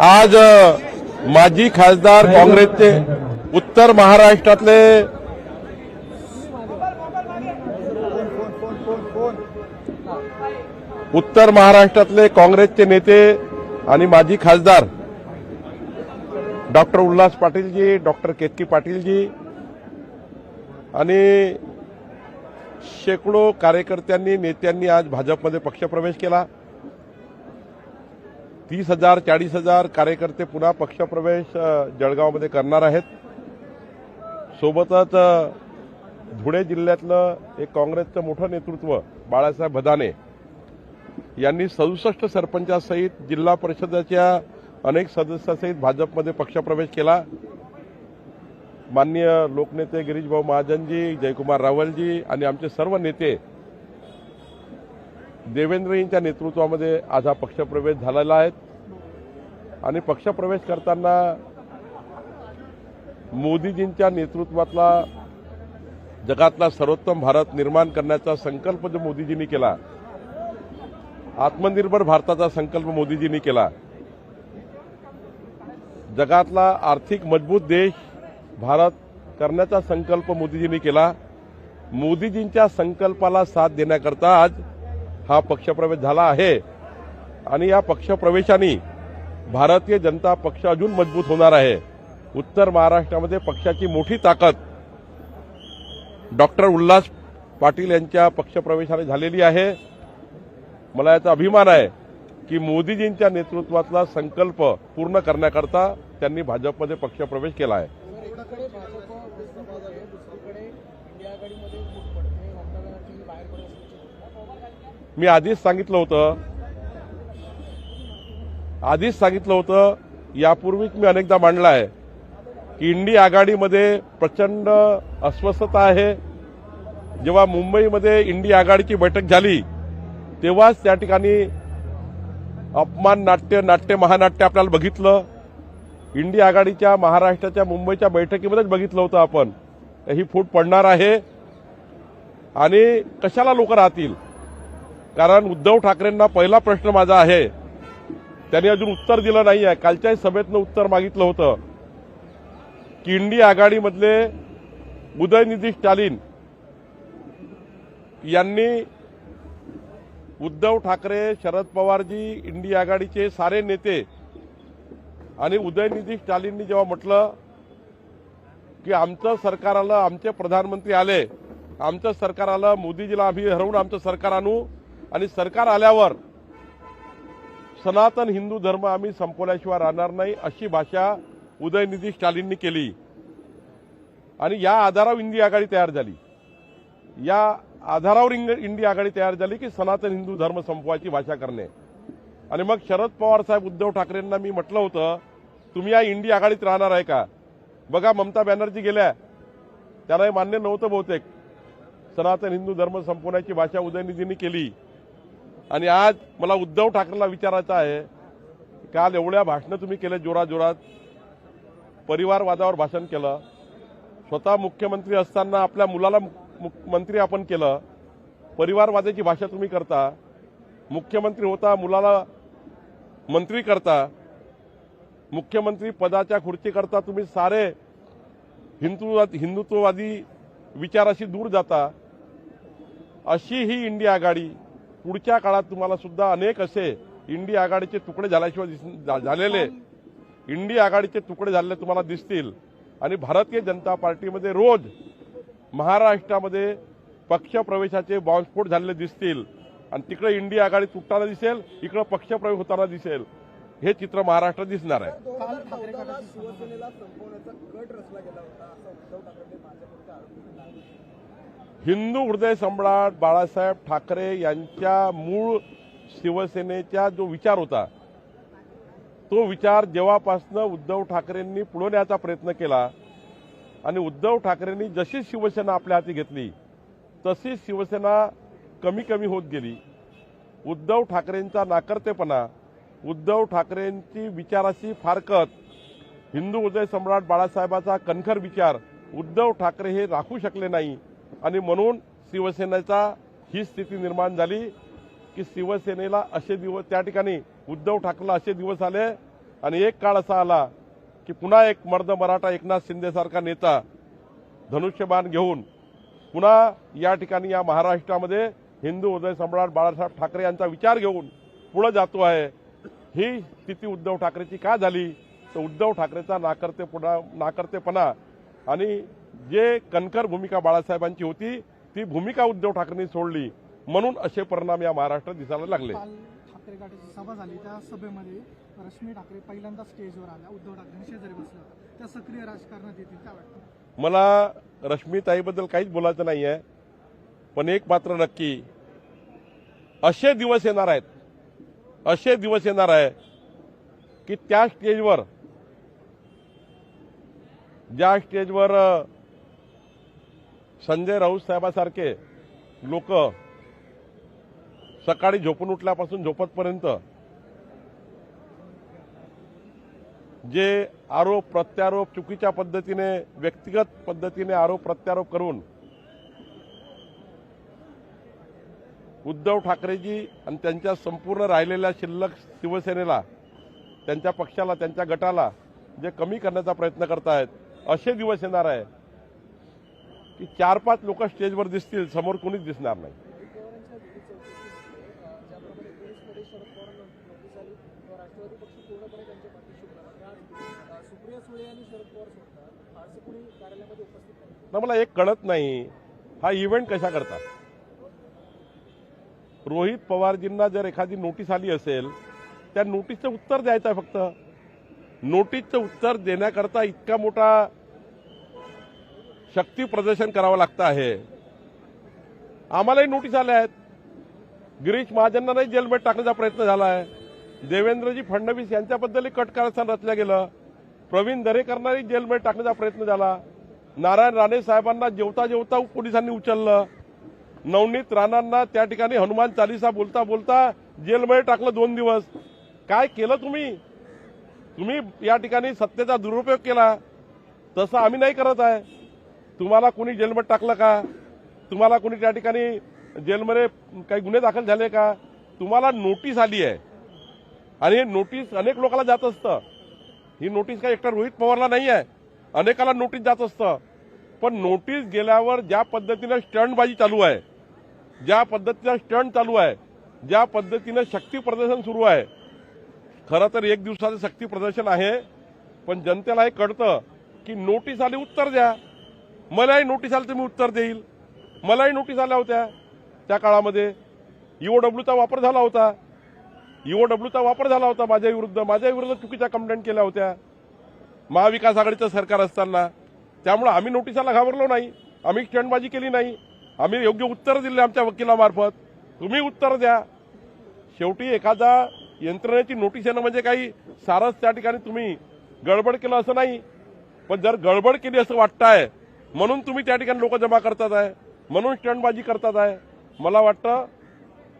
आज माजी खासदार काँग्रेसचे उत्तर महाराष्ट्रातले उत्तर महाराष्ट्रातले काँग्रेसचे नेते आणि माजी खासदार डॉक्टर उल्हास पाटीलजी डॉक्टर केतकी पाटीलजी आणि शेकडो कार्यकर्त्यांनी नेत्यांनी आज भाजपमध्ये पक्षप्रवेश केला. तीस हजार चाळीस हजार कार्यकर्ते पुन्हा पक्षप्रवेश जळगावमध्ये करणार आहेत. सोबतच धुळे जिल्ह्यातलं एक काँग्रेसचं मोठं नेतृत्व बाळासाहेब भदाने यांनी सदुसष्ट सरपंचासहित जिल्हा परिषदेच्या अनेक सदस्यासहित भाजपमध्ये पक्षप्रवेश केला. माननीय लोकनेते गिरीशभाऊ महाजनजी जयकुमार रावलजी आणि आमचे सर्व नेते देवेंद्रजींच्या नेतृत्वामध्ये आज हा पक्षप्रवेश झालेला आहे. आणि पक्षप्रवेश करताना मोदीजींच्या नेतृत्वातला जगातला सर्वोत्तम भारत निर्माण करण्याचा संकल्प जो मोदीजींनी केला आत्मनिर्भर भारताचा संकल्प मोदीजींनी केला जगातला आर्थिक मजबूत देश भारत करण्याचा संकल्प मोदीजींनी केला मोदीजींच्या संकल्पाला साथ देण्याकरता आज हा पक्षप्रवेश झाला आहे. आणि या पक्षप्रवेशाने भारतीय जनता पक्ष अजून मजबूत होणार आहे. उत्तर महाराष्ट्रामध्ये पक्षाची मोठी ताकद डॉक्टर उल्हास पाटील यांच्या पक्षप्रवेशाने झालेली आहे. मला याचा अभिमान आहे की मोदीजींच्या नेतृत्वातला संकल्प पूर्ण करण्याकरता त्यांनी भाजपमध्ये पक्षप्रवेश केला आहे. मी आधीच सांगितलं होतं आधीच सांगितलं होतं यापूर्वीच मी अनेकदा मांडलं आहे की इंडी आघाडीमध्ये प्रचंड अस्वस्थता आहे. जेव्हा मुंबईमध्ये इंडी आघाडीची बैठक झाली तेव्हाच त्या ठिकाणी अपमान नाट्य नाट्य महानाट्य आपल्याला बघितलं. इंडी आघाडीच्या महाराष्ट्राच्या मुंबईच्या बैठकीमध्येच बघितलं होतं आपण. ही फूट पडणार आहे. आणि कशाला लोक राहतील? कारण उद्धव ठाकरेंना पहिला प्रश्न माझा आहे त्यांनी अजून उत्तर दिलं नाही आहे कालच्याही सभेतनं उत्तर मागितलं होतं. की इंडिया आघाडीमधले उदयनिधी स्टॅलिन यांनी उद्धव ठाकरे शरद पवारजी इंडी आघाडीचे सारे नेते आणि उदयनिधी स्टॅलिननी जेव्हा म्हटलं की आमचं सरकार आलं आमचे प्रधानमंत्री आले आमचं सरकार आलं मोदीजीला आम्ही हरवून आमचं सरकार आणू आणि सरकार आल्यावर सनातन हिंदू धर्म आम्ही संपवल्याशिवाय राहणार नाही अशी भाषा उदयनिधी स्टालिननी केली. आणि या आधारावर इंडी आघाडी तयार झाली. या आधारावर इंग- इंडी आघाडी तयार झाली की सनातन हिंदू धर्म संपवायची भाषा करणे. आणि मग शरद पवार साहेब उद्धव ठाकरेंना मी म्हटलं होतं तुम्ही या इंडी आघाडीत राहणार आहे का? बघा ममता बॅनर्जी गेल्या. त्यांना हे मान्य नव्हतं बहुतेक. सनातन हिंदू धर्म संपवण्याची भाषा उदयनिधींनी केली. आणि आज मला उद्धव ठाकरेला विचारायचं आहे काल एवढ्या भाषणं तुम्ही केले जोरात जोरात परिवारवादावर भाषण केलं स्वतः मुख्यमंत्री असताना आपल्या मुलाला मंत्री आपण केलं परिवारवादाची भाषा तुम्ही करता मुख्यमंत्री होता मुलाला मंत्री करता मुख्यमंत्री पदाच्या खुर्चीकरता तुम्ही सारे हिंदू हिंदुत्ववादी विचाराशी दूर जाता अशी ही इंडिया आघाडी पुढच्या काळात तुम्हाला सुद्धा अनेक असे इंडिया आघाडीचे तुकडे झाल्याशिवाय दिस- झालेले इंडिया आघाडीचे तुकडे झालेले तुम्हाला दिसतील. आणि भारतीय जनता पार्टीमध्ये रोज महाराष्ट्रामध्ये पक्ष प्रवेशाचे बॉम्बस्फोट झालेले दिसतील. आणि तिकडे इंडिया आघाडी तुटताना दिसेल इकडे पक्षप्रवेश होताना दिसेल. हे चित्र महाराष्ट्रात दिसणार आहे. शिवसेनेला संपवण्याचा कट रचला गेला होता हिंदू हृदय सम्राट बाळासाहेब ठाकरे यांच्या मूळ शिवसेनेचा जो विचार होता तो विचार जेव्हापासनं उद्धव ठाकरेंनी पुढवण्याचा प्रयत्न केला आणि उद्धव ठाकरेंनी जशी शिवसेना आपल्या हाती घेतली तशी शिवसेना कमी कमी होत गेली. उद्धव ठाकरेंचा नाकर्तेपणा उद्धव ठाकरेंची विचाराशी फारकत हिंदू हृदय सम्राट बाळासाहेबाचा कणखर विचार उद्धव ठाकरे हे राखू शकले नाही. आणि म्हणून शिवसेनेचा ही स्थिती निर्माण झाली की शिवसेनेला असे दिवस त्या ठिकाणी उद्धव ठाकरेला असे दिवस आले आणि एक काळ असा आला की पुन्हा एक मर्द मराठा एकनाथ शिंदेसारखा नेता धनुष्यबाण घेऊन पुन्हा या ठिकाणी या महाराष्ट्रामध्ये हिंदू उदय सम्राट बाळासाहेब ठाकरे यांचा विचार घेऊन पुढे जातो आहे. ही स्थिती उद्धव ठाकरेची का झाली? तर उद्धव ठाकरेचा नाकर्तेपणा नाकर्तेपणा आणि जे कणखर भूमिका बाळासाहेबांची होती ती भूमिका उद्धव ठाकरेंनी सोडली. म्हणून असे परिणाम या महाराष्ट्रात दिसायला लागले. ठाकरे सभा झाली. त्या सभेमध्ये रश्मी ठाकरे पहिल्यांदा स्टेजवर आल्या. उद्धव ठाकरे शेजारी बसल्या त्या सक्रिय राजकारणात येतील काय वाटतं? मला रश्मीताईबद्दल काहीच बोलायचं नाही आहे पण एक मात्र नक्की असे दिवस येणार आहेत असे दिवस येणार आहे की त्या स्टेजवर ज्या स्टेजवर संजय राऊत साहेबासारखे लोक सकाळी झोपून उठल्यापासून झोपतपर्यंत जे आरोप प्रत्यारोप चुकीच्या पद्धतीने व्यक्तिगत पद्धतीने आरोप प्रत्यारोप करून उद्धव ठाकरेजी आणि त्यांच्या संपूर्ण राहिलेल्या शिल्लक शिवसेनेला त्यांच्या पक्षाला त्यांच्या गटाला जे कमी करण्याचा प्रयत्न करतायत असे दिवस येणार आहे. की चार पाच लोक स्टेजवर दिसतील समोर कोणीच दिसणार नाही. ना मला एक कळत नाही हा इव्हेंट कशा करतात? रोहित पवारजींना जर एखादी नोटीस आली असेल त्या नोटीसचं उत्तर द्यायचं आहे फक्त. नोटीसचं उत्तर देण्याकरता इतका मोठा शक्ती प्रदर्शन करावं लागतं आहे. आम्हालाही नोटीस आल्या आहेत. गिरीश महाजनांनाही जेलमध्ये टाकण्याचा प्रयत्न झाला आहे देवेंद्रजी फडणवीस यांच्याबद्दलही कट कारस्थान रचलं गेलं. प्रवीण दरेकरांनाही जेलमध्ये टाकण्याचा प्रयत्न झाला. नारायण राणे साहेबांना जेवता जेवता पोलिसांनी उचललं. नवनीत राणांना त्या ठिकाणी हनुमान चालिसा बोलता बोलता जेलमध्ये टाकलं दोन दिवस. काय केलं तुम्ही? तुम्ही या ठिकाणी सत्तेचा दुरुपयोग केला. तसं आम्ही नाही करत आहे. तुम्हाला कोणी जेलमध्ये टाकलं का? तुम्हाला कोणी त्या ठिकाणी जेलमध्ये काही गुन्हे दाखल झाले का? तुम्हाला नोटीस आली आहे. आणि हे नोटीस अनेक लोकांना जात असतं. ही नोटीस काय एकटा रोहित पवारला नाही आहे. अनेकाला नोटीस जात असतं. पण नोटीस गेल्यावर ज्या पद्धतीनं स्टंटबाजी चालू आहे ज्या पद्धतीनं स्टंट चालू आहे ज्या पद्धतीनं शक्ती प्रदर्शन सुरू आहे खरं तर एक दिवसाचं शक्ती प्रदर्शन आहे पण जनतेला हे कळतं की नोटीस आली उत्तर द्या. मलाही नोटीस आली तर मी उत्तर देईल. मलाही नोटीस आल्या होत्या. त्या काळामध्ये ईओडब्ल्यूचा वापर झाला होता. ईओडब्ल्यूचा वापर झाला होता माझ्या विरुद्ध. माझ्या विरुद्ध चुकीच्या कंप्लेंट केल्या होत्या. महाविकास आघाडीचं सरकार असताना. त्यामुळे आम्ही नोटिसाला घाबरलो नाही. आम्ही स्टंटबाजी केली नाही. आम्ही योग्य उत्तर दिले आमच्या वकिलामार्फत. तुम्ही उत्तर द्या. शेवटी एखादा यंत्रणेची नोटीस येणं म्हणजे काही सारस त्या ठिकाणी तुम्ही गडबड केलं असं नाही. पण जर गडबड केली असं वाटतंय म्हणून तुम्ही त्या ठिकाणी लोक जमा करतात आहे. म्हणून स्टंटबाजी करतात आहे. मला वाटतं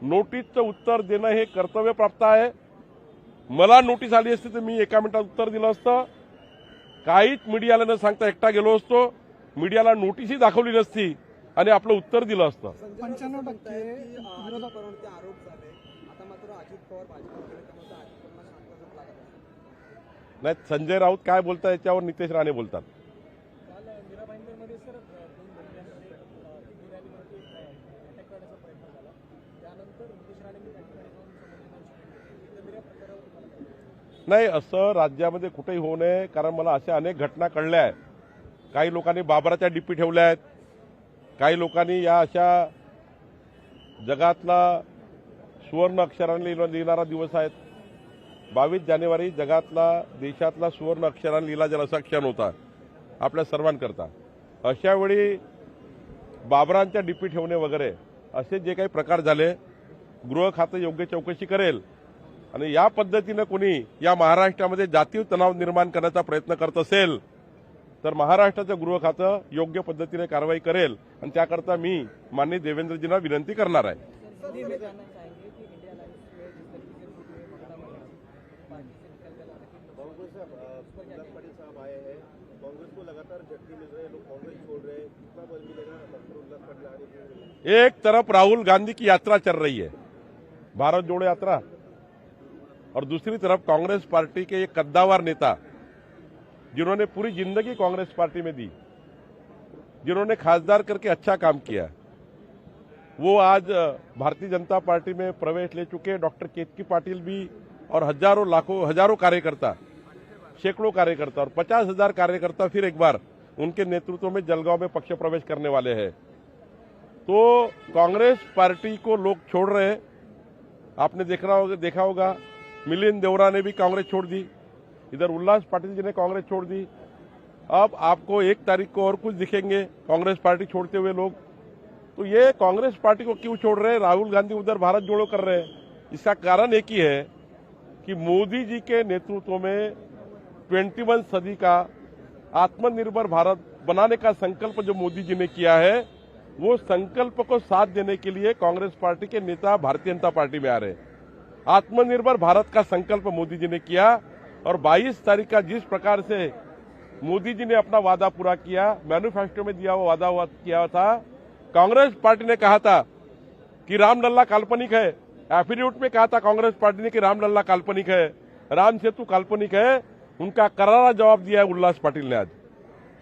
नोटीसचं उत्तर देणं हे कर्तव्य प्राप्त आहे. मला नोटीस आली असती तर मी एका मिनिटात उत्तर दिलं असतं. काहीच मीडियाला न सांगता एकटा गेलो असतो. मीडियाला नोटीसही दाखवली नसती आणि आपलं उत्तर दिलं असतं. नाही संजय राऊत काय बोलतात याच्यावर नितेश राणे बोलतात काल मीरा भाईंदरमध्ये सर दोन महिन्यांमध्ये हिंदू रॅलीवरती अटॅक करण्याचा प्रयत्न झाला त्यानंतर नितेश राणेंनी त्या ठिकाणी जाऊन संबंधितांशी भेट घेतली एकंदर या प्रकारावर तुम्हाला काय वाटतं? नाही असं राज्यामध्ये कुठेही होऊ नये कारण मला अशा अनेक घटना कळल्या आहेत. काही लोकांनी बाबराच्या डिप्पी ठेवल्या आहेत. काही लोकांनी या अशा जगातला सुवर्ण अक्षराने लिहिला- लिहिणारा दिवस आहेत. बावीस जानेवारी जगातला देशातला सुवर्ण अक्षरांनी लिहिला गेला असा क्षण होता आपल्या सर्वांकरता. अशावेळी बाबरांच्या डिपी ठेवणे वगैरे असे जे काही प्रकार झाले गृह खातं योग्य चौकशी करेल. आणि या पद्धतीनं कोणी या महाराष्ट्रामध्ये जातीय तणाव निर्माण करण्याचा प्रयत्न करत असेल तर महाराष्ट्राचं गृह खातं योग्य पद्धतीने कारवाई करेल. आणि त्याकरता मी माननीय देवेंद्रजींना विनंती करणार आहे. एक तरफ राहुल गांधी की यात्रा चल रही है। भारत जोड़ो यात्रा। और दूसरी तरफ़ कांग्रेस पार्टी के एक कद्दावर नेता, जिन्होंने पूरी ज़िंदगी कांग्रेस पार्टी में दी, जिन्होंने खासदार करके अच्छा काम किया। वो आज भारतीय जनता पार्टी में प्रवेश ले चुके हैं। डॉक्टर केतकी पाटिल भी और हज़ारों लाखों, हज़ारों कार्यकर्ता, सैकड़ों कार्यकर्ता और पचास हज़ार कार्यकर्ता फिर एक बार उनके नेतृत्व में जलगांव में पक्ष प्रवेश करने वाले हैं। तो कांग्रेस पार्टी को लोग छोड़ रहे हैं। आपने देख रहा होगा, देखा होगा, मिलिंद देवरा ने भी कांग्रेस छोड़ दी, इधर उल्लास पाटिल जी ने कांग्रेस छोड़ दी। अब आपको एक तारीख को और कुछ दिखेंगे, कांग्रेस पार्टी छोड़ते हुए लोग। तो ये कांग्रेस पार्टी को क्यों छोड़ रहे हैं? राहुल गांधी उधर भारत जोड़ो कर रहे हैं। इसका कारण एक ही है कि मोदी जी के नेतृत्व में ट्वेंटी सदी का आत्मनिर्भर भारत बनाने का संकल्प जो मोदी जी ने किया है वो संकल्प को साथ देने के लिए कांग्रेस पार्टी के नेता भारतीय जनता पार्टी में आ रहे आत्मनिर्भर भारत का संकल्प मोदी जी ने किया और 22 तारीख का जिस प्रकार से मोदी जी ने अपना वादा पूरा किया मैन्युफेस्टो में दिया हुआ वादा हुआ किया था, कांग्रेस पार्टी ने कहा था कि रामलल्ला काल्पनिक है। एफिडेविट में कहा था कांग्रेस पार्टी ने कि रामलला काल्पनिक है। राम सेतु काल्पनिक है। उनका करारा जवाब दिया है उल्लास पाटिल ने आज।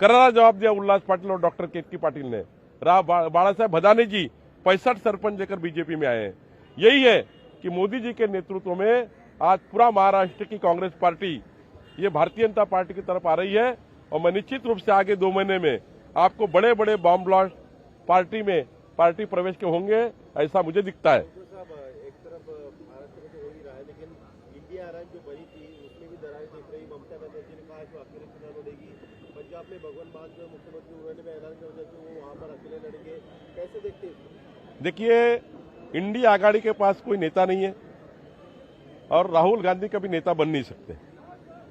करारा जवाब दिया उल्लास पाटिल और डॉक्टर केतकी पाटिल ने। रा बा- बाला साहेब भदाने जी पैंसठ सरपंच लेकर बीजेपी में आए हैं। यही है कि मोदी जी के नेतृत्व में आज पूरा महाराष्ट्र की कांग्रेस पार्टी, ये भारतीय जनता पार्टी की तरफ़ आ रही है और मैं निश्चित रूप से आगे दो महीने में आपको बड़े बड़े बॉम्ब ब्लास्ट पार्टी में, पार्टी प्रवेश के होंगे, ऐसा मुझे दिखता है ठाकुर साहब एक तरफ़ महाराष्ट्र में तो हो ही रहा है लेकिन इंडिया जो बनी थी, उसमें भी दरार दिख रही। ममता बनर्जी ने कहा कि अकेले चुनाव लड़ेगी पंजाब में भगवान मान जो मुख्यमंत्री उन्होंने भी ऐलान कर दिया कि वो वहाँ पर अकेले लड़ेंगे कैसे देखते हैं? देखिए, इंडिया आघाड़ी के पास कोई नेता नहीं है और राहुल गांधी कभी नेता बन नहीं सकते।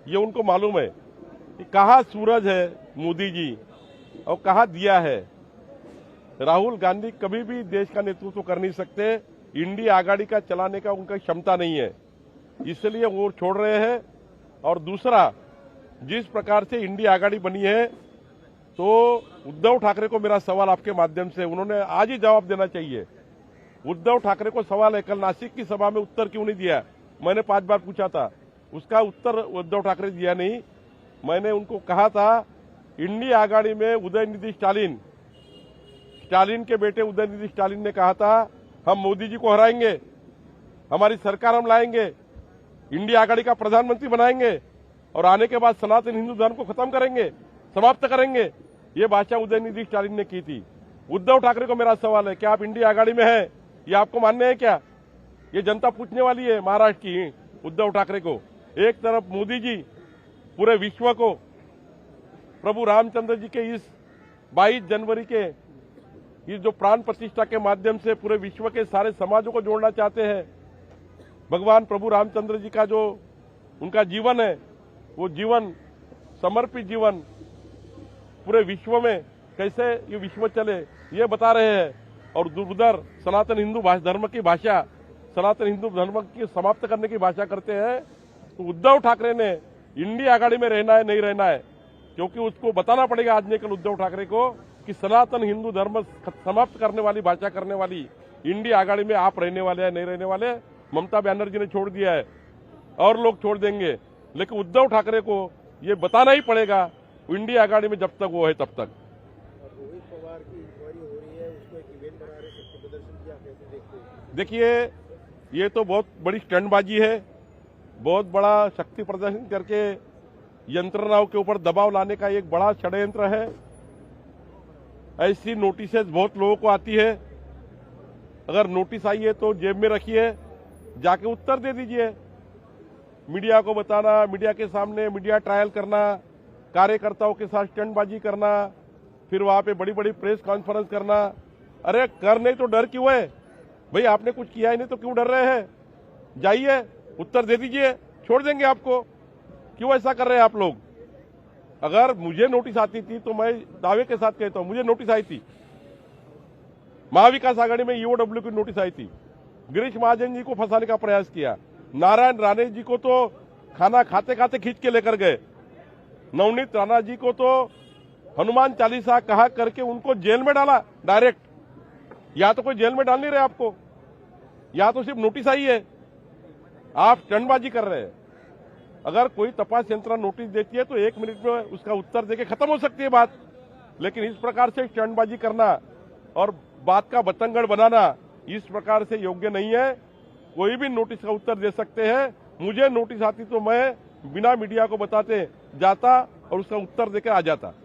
ये उनको मालूम है कि कहाँ सूरज है मोदी जी और कहाँ दिया है। राहुल गांधी कभी भी देश का नेतृत्व कर नहीं सकते। इंडिया आघाड़ी का चलाने का उनका क्षमता नहीं है। इसलिए वो छोड़ रहे हैं। और दूसरा, जिस प्रकार से इंडिया आगाड़ी बनी है तो उद्धव ठाकरे को मेरा सवाल आपके माध्यम से, उन्होंने आज ही जवाब देना चाहिए। उद्धव ठाकरे को सवाल है, कल नासिक की सभा में उत्तर क्यों नहीं दिया? मैंने पाँच बार पूछा था। उसका उत्तर उद्धव ठाकरे दिया नहीं। मैंने उनको कहा था, इंडिया आगाड़ी में उदयनिधि स्टालिन स्टालिन के बेटे उदयनिधि स्टालिन ने कहा था, हम मोदी जी को हराएँगे, हमारी सरकार हम लाएँगे। इंडिया आघाड़ी का प्रधानमंत्री बनाएँगे और आने के बाद सनातन हिंदू धर्म को खत्म करेंगे, समाप्त करेंगे। ये बादशाह उदयनिधि स्टालिन ने की थी। उद्धव ठाकरे को मेरा सवाल है, क्या आप इंडिया आघाड़ी में है? ये आपको मान्य है क्या? ये जनता पूछने वाली है महाराष्ट्र की उद्धव ठाकरे को। एक तरफ़ मोदी जी, पूरे विश्व को, प्रभु रामचंद्र जी के इस 22 जनवरी के, इस जो प्राण प्रतिष्ठा के माध्यम से पूरे विश्व के सारे समाजों को जोड़ना चाहते हैं भगवान प्रभु रामचंद्र जी का जो उनका जीवन है, वो जीवन समर्पित जीवन, पूरे विश्व में कैसे ये विश्व चले, ये बता रहे हैं। और दु- उधर सनातन हिंदू धर्म की भाषा, सनातन हिंदू धर्म की समाप्त करने की भाषा करते हैं तो उद्धव ठाकरे ने इंडिया आघाड़ी में रहना है, नहीं रहना है, क्योंकि उसको बताना पड़ेगा आज ने कल उद्धव ठाकरे को कि सनातन हिंदू धर्म समाप्त करने वाली, भाषा करने वाली, इंडिया आघाड़ी में आप रहने वाले हैं, नहीं रहने वाले ममता बनर्जी ने छोड़ दिया है, और लोग छोड़ देंगे। लेकिन उद्धव ठाकरे को ये बताना ही पड़ेगा, इंडिया आघाड़ी में जब तक वो है तब तक। देखिए, ये तो बहुत बड़ी स्टंटबाजी है, बहुत बड़ा शक्ति प्रदर्शन करके यंत्रणाओं के ऊपर दबाव लाने का एक बड़ा षड्यंत्र है। ऐसी नोटिसेस बहुत लोगों को आती है। अगर नोटिस आई है तो जेब में रखिए। जाके उत्तर दे दीजिए। मीडिया को बताना, मीडिया के सामने मीडिया ट्रायल करना, कार्यकर्ताओं के साथ स्टंटबाजी करना, फिर वहाँ पे बड़ी बड़ी प्रेस कॉन्फ्रेंस करना। अरे, कर नहीं तो डर क्यों है? भाई, आपने कुछ किया ही नहीं तो क्यों डर रहे हैं? जाइए, उत्तर दे दीजिए, छोड़ देंगे आपको। क्यों ऐसा कर रहे हैं आप लोग? अगर मुझे नोटिस आती थी तो मैं दावे के साथ कहता हूँ, मुझे नोटिस आई थी। महाविकास आघाड़ी में ईओडब्ल्यू की नोटिस आई थी। गिरीश महाजन जी को फंसाने का प्रयास किया। नारायण राणे जी को तो खाना खाते खाते खींच के लेकर गए। नवनीत राणा जी को तो हनुमान चालीसा कहा करके उनको जेल में डाला, डायरेक्ट। या तो कोई जेल में डाल नहीं रहे आपको। या तो सिर्फ़ नोटिस आई है। आप स्टंटबाजी कर रहे हैं। अगर कोई तपास यंत्रणा नोटिस देती है तो एक मिनट में उसका उत्तर देके खत्म हो सकती है बात। लेकिन इस प्रकार से स्टंटबाजी करना और बात का बतंगड़ बनाना इस प्रकार से योग्य नहीं है। कोई भी नोटिस का उत्तर दे सकते हैं। मुझे नोटिस आती तो मैं बिना मीडिया को बताते जाता और उसका उत्तर देकर आ जाता। तर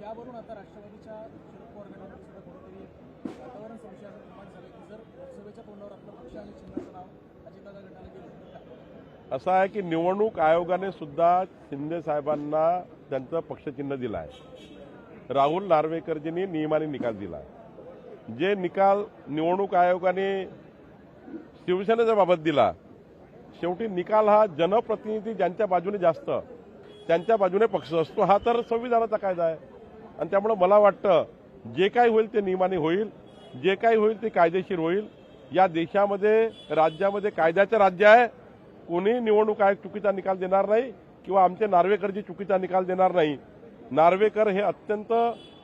त्यावरून आता राष्ट्रवादीच्या शरद पवार गटामध्ये सुद्धा वातावरण निर्माण झालं की जर लोकसभेच्या तोंडावर आपलं पक्ष आणि चिन्हाचं नाव अजितदादा गटाला गेलं असं आहे की निवडणूक आयोगाने सुद्धा शिंदे साहेबांना त्यांचं पक्षचिन्ह दिलं आहे राहुल नार्वेकरजींनी नियमाने निकाल दिला आहे जे निकाल निवडणूक आयोगाने शिवसेनेच्या बाबत दिला शेवटी निकाल हा जनप्रतिनिधी ज्यांच्या बाजूने जास्त त्यांच्या बाजूने पक्ष असतो हा तर संविधानाचा कायदा आहे. आणि त्यामुळे मला वाटतं जे काय होईल ते नियमाने होईल जे काही होईल ते कायदेशीर होईल. या देशामध्ये राज्यामध्ये कायद्याचं राज्य आहे. कोणी निवडणूक आयोग चुकीचा निकाल देणार नाही. किंवा आमचे नार्वेकरजी चुकीचा निकाल देणार नाही नार्वेकर हे अत्यंत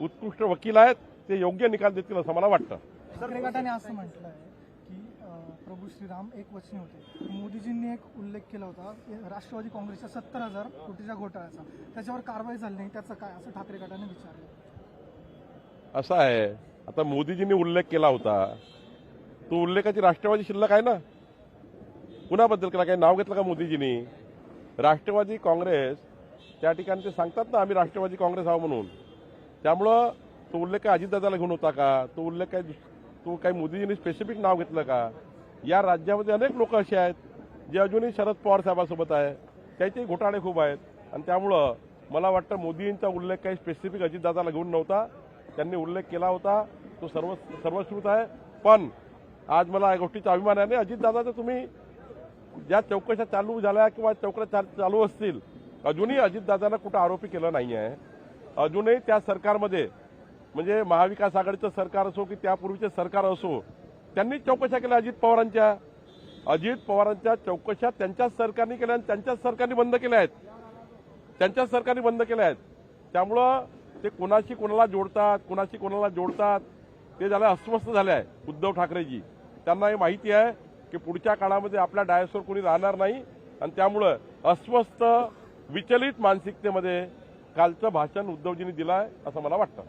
उत्कृष्ट वकील आहेत ते योग्य निकाल देतील असं मला वाटतं. ठाकरे गटाने असं म्हटलं आहे की प्रभू श्रीराम एक वचने होते. मोदीजींनी एक उल्लेख केला होता राष्ट्रवादी काँग्रेसच्या सत्तर हजार कोटीच्या घोटाळ्याचा. त्याच्यावर कारवाई झाली नाही त्याचं काय असं ठाकरे गटाने विचारलं. असं आहे. आता मोदीजींनी उल्लेख केला होता. तो उल्लेखाची राष्ट्रवादी शिल्लक आहे ना? कुणाबद्दल केला? काही नाव घेतलं का मोदीजींनी? राष्ट्रवादी काँग्रेस त्या ठिकाणी ते सांगतात ना आम्ही राष्ट्रवादी काँग्रेस आहो म्हणून. त्यामुळं तो उल्लेख काय अजितदादाला घेऊन होता का? तो उल्लेख काय तो काही मोदीजींनी स्पेसिफिक नाव घेतलं का? या राज्यामध्ये अनेक लोक असे आहेत जे अजूनही शरद पवार साहेबांसोबत आहे. त्याचे घोटाळे खूप आहेत. आणि त्यामुळं मला वाटतं मोदींचा उल्लेख काही स्पेसिफिक अजितदादाला घेऊन नव्हता. त्यांनी उल्लेख केला होता. तो सर्व सर्वश्रुत आहे. पण आज मला या गोष्टीचा अभिमान आहे. आणि अजितदादाचं तुम्ही ज्या चौकशा चालू झाल्या किंवा चौकशा चालू असतील अजूनही अजितदादांना कुठं आरोपी केलं नाही आहे अजूनही त्या सरकारमध्ये म्हणजे महाविकास आघाडीचं सरकार असो की त्यापूर्वीचे सरकार असो त्यांनी चौकशा केल्या अजित पवारांच्या. अजित पवारांच्या चौकशा त्यांच्याच सरकारने केल्या आणि त्यांच्याच सरकारने बंद केल्या आहेत. त्यांच्याच सरकारने बंद केल्या आहेत. त्यामुळं ते कोणाशी कोणाला जोडतात कोणाशी कोणाला जोडतात ते झालं अस्वस्थ झाले आहे उद्धव ठाकरेजी. त्यांना हे माहिती आहे. की पुढच्या काळामध्ये आपल्या डायसवर कोणी राहणार नाही. आणि त्यामुळं अस्वस्थ विचलित मानसिकतेमध्ये कालचं भाषण उद्धवजींनी दिलं आहे असं मला वाटतं.